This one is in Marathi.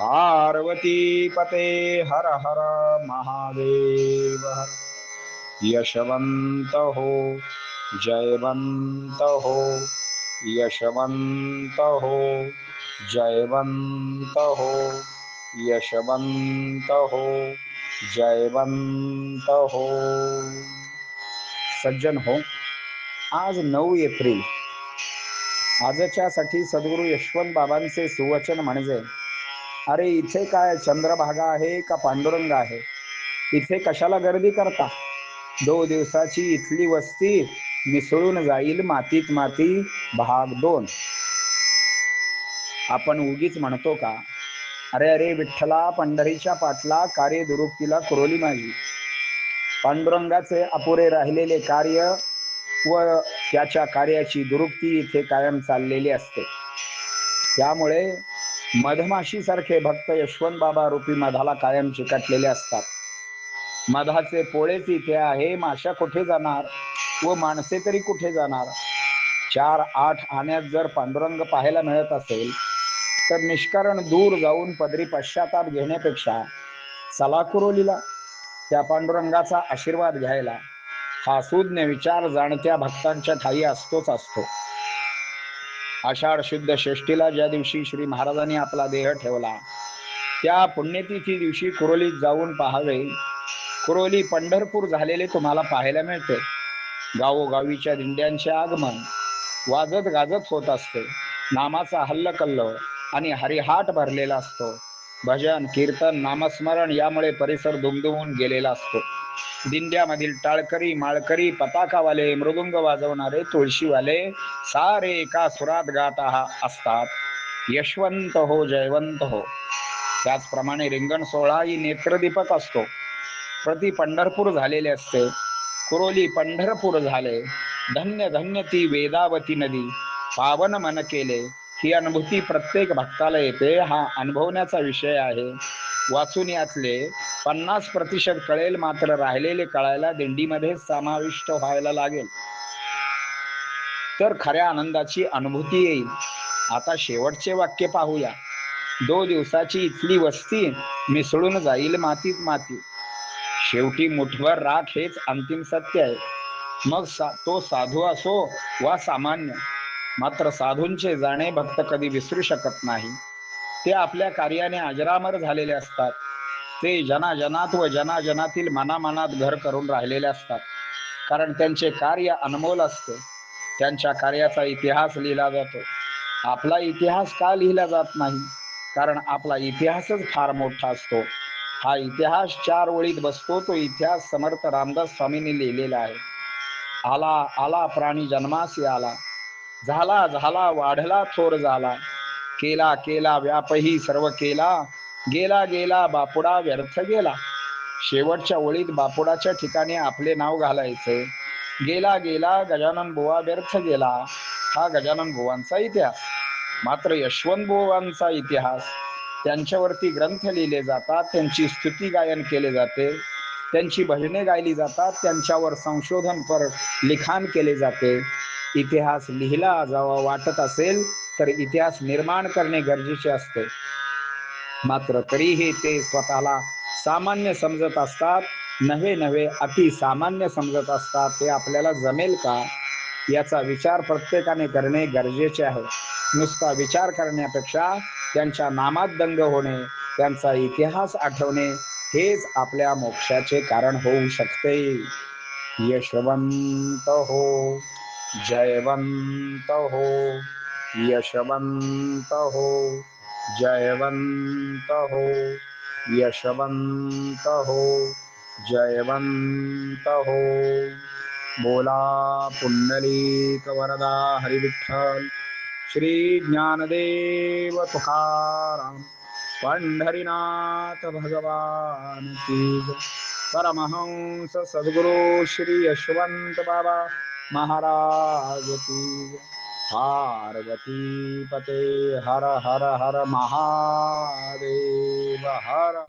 पार्वती पते हर हर महादेव। यशवंत हो जयवंत हो यशवंत हो जयवंत हो यशवंत हो जयवंत हो सज्जन हो आज नऊ एप्रिल. आजच्यासाठी सद्गुरू यशवंत बाबांचे सुवचन म्हणजे अरे इथे काय चंद्रभागा आहे का पांडुरंग आहे? इथे कशाला गर्दी करता? दो दिवसाची इथली वस्ती मिसळून जाईल मातीत माती भाग दोन. आपण उगीच म्हणतो का? अरे अरे विठ्ठला पंढरीच्या पाटला कार्य दुरुक्तीला कुरोली माझी. पांडुरंगाचे अपुरे राहिलेले कार्य व त्याच्या कार्याची दुरुक्ती इथे कायम चाललेली असते. त्यामुळे मधमाशी सारखे भक्त यशवंत बाबा रूपी मधाला कायम चिकटलेले असतात. मधाचे पोळेच इथे आहे माशा कुठे जाणार व माणसे तरी कुठे जाणार? चार आठ आण्यात जर पांडुरंग पाहायला मिळत असेल तर निष्कारण दूर जाऊन पदरी पश्चाताप घेण्यापेक्षा चला कुरोलीला त्या पांडुरंगाचा आशीर्वाद घ्यायला. हा सुज्ञ विचार जाणत्या भक्तांच्या ठाई असतोच असतो. आषाढ शुद्ध षष्टीला ज्या दिवशी श्री महाराजांनी आपला देह ठेवला त्या पुण्यतिथी दिवशी कुरोलीत जाऊन पाहावे. कुरोली पंढरपूर झालेले तुम्हाला पाहायला मिळते. गावोगावीच्या दिंड्यांचे आगमन वाजत गाजत होत असते. नामाचा हल्लकल्ल आणि हरिहाट भरलेला असतो. भजन कीर्तन नामस्मरण यामुळे परिसर दुमदुमून गेलेला असतो. दिंड्यामधील टाळकरी माळकरी पताकावाले मृदुंग वाजवणारे तुळशीवाले सारे एका सुरात गात असतात. यशवंत हो जयवंत हो. त्याचप्रमाणे रिंगण सोहळा ही नेत्रदीपक असतो. प्रति पंढरपूर झालेले असते. कुरोली पंढरपूर झाले. धन्य धन्य ती वेदावती नदी. पावन मन केले. ही अनुभूती प्रत्येक भक्ताला येते. हा अनुभवण्याचा विषय आहे. वाचून यातले पन्नास प्रतिशत कळेल मात्र राहिलेले कळायला दिंडीमध्ये समाविष्ट व्हायला लागेल. तर खऱ्या आनंदाची अनुभूती येईल. आता शेवटचे वाक्य पाहूया. दो दिवसाची इथली वस्ती मिसळून जाईल मातीत माती. शेवटी मुठभर राख हेच अंतिम सत्य आहे. मग सा, तो साधू असो वा सामान्य मात्र साधूंचे जाणे भक्त कधी विसरू शकत नाही. ते आपल्या कार्याने अजरामर झालेले असतात. ते जनाजनात व जनाजनातील मनामनात घर करून राहिलेले असतात. कारण त्यांचे कार्य अनमोल असते. त्यांच्या कार्याचा इतिहास लिहिला जातो. आपला इतिहास का लिहिला जात नाही? कारण आपला इतिहासच फार मोठा असतो. हा इतिहास चार ओळीत बसतो. तो इतिहास समर्थ रामदास स्वामींनी लिहिलेला आहे. आला आला प्राणी जन्मासी आला. झाला झाला वाढला थोर झाला. केला केला व्यापही सर्व केला. गेला गेला बापुडा व्यर्थ गेला. शेवटच्या ओळीत बापुडाच्या ठिकाणी आपले नाव घालायचे. गेला गेला गजानन बुवा व्यर्थ गेला. हा गजानन बुवांचा इतिहास. मात्र यशवंत बुवांचा इतिहास. त्यांच्यावरती ग्रंथ लिहिले जातात त्यांची स्तुती गायन केले जाते. त्यांची भजने गायली जातात त्यांच्यावर संशोधनपर लिखाण केले जाते. इतिहास लिहिला जावा वाटत असेल तर इतिहास निर्माण करणे गरजेचे असते. मात्र तरीही ते स्वतःला सामान्य समजत असतात नव्हे नव्हे अति सामान्य समजत असतात ते आपल्याला जमेल का? याचा विचार प्रत्येकाने करणे गरजेचे आहे. नुसता विचार करण्यापेक्षा त्यांच्या नामात दंग होणे त्यांचा इतिहास आठवणे हेच आपल्या मोक्षाचे कारण होऊ शकते. यशवंत हो. जयवंत हो यशवंत हो जयवंत हो यशवंत हो जयवंत हो बोला पुंडलिक वरदा हरिविठ्ठल श्री ज्ञानदेव तुकाराम पंढरीनाथ भगवान की परमहंस सद्गुरु श्री यशवंत बाबा महाराज की पार्वती पते हर हर हर महादेव हर।